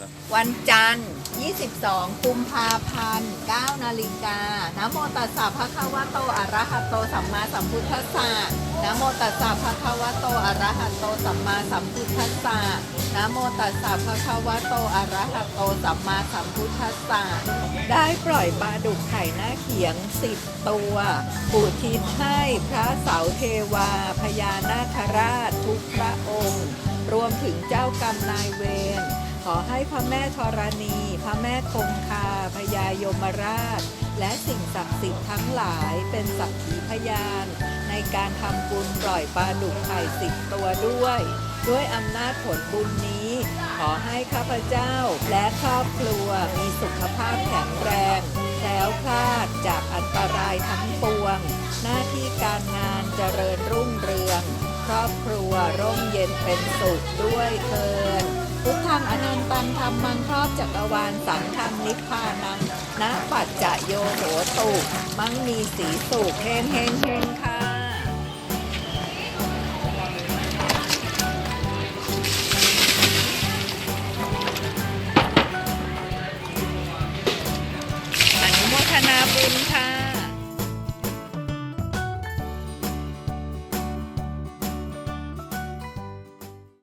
ววันจันทร์ 22 กุมภาพันธ์ 9 นาฬิกานะโมตัสสะภะคะวะโต อะระหะโต สัมมาสัมพุทธัสสะนะโมตัสสะภะคะวะโต อะระหะโต สัมมาสัมพุทธัสสะนะโมตัสสะภะคะวะโต อะระหะโต สัมมาสัมพุทธัสสะได้ปล่อยปลาดุกไข่หน้าเขียง 10 ตัวอุทิศให้พระเสาเทวาพญานาคราชทุกพระองค์ รวมถึงเจ้ากรรมนายเวร ขอให้พระแม่ธรณี พระแม่คงคาพญายมราช และสิ่งศักดิ์สิทธิ์ทั้งหลายเป็นสักขีพยาน ในการทำบุญปล่อยปลาดุกไข่สิบตัวด้วย ด้วยอำนาจผลบุญนี้ ขอให้ข้าพเจ้าและครอบครัวมีสุขภาพแข็งแรงแล้วคลาดจากอันตรายทั้งปวง หน้าที่การงานเจริญรุ่งเรือง ครอบครัวร่มเย็นเป็นสุขด้วยเถิด พุทธังอนันตังธรรมังครอบจักรวาลสังฆังนิพพานังนะปัจจโยโหตุมังมีสีสุขเฮงเฮงเฮงค่ะอนุโมทนาบุญ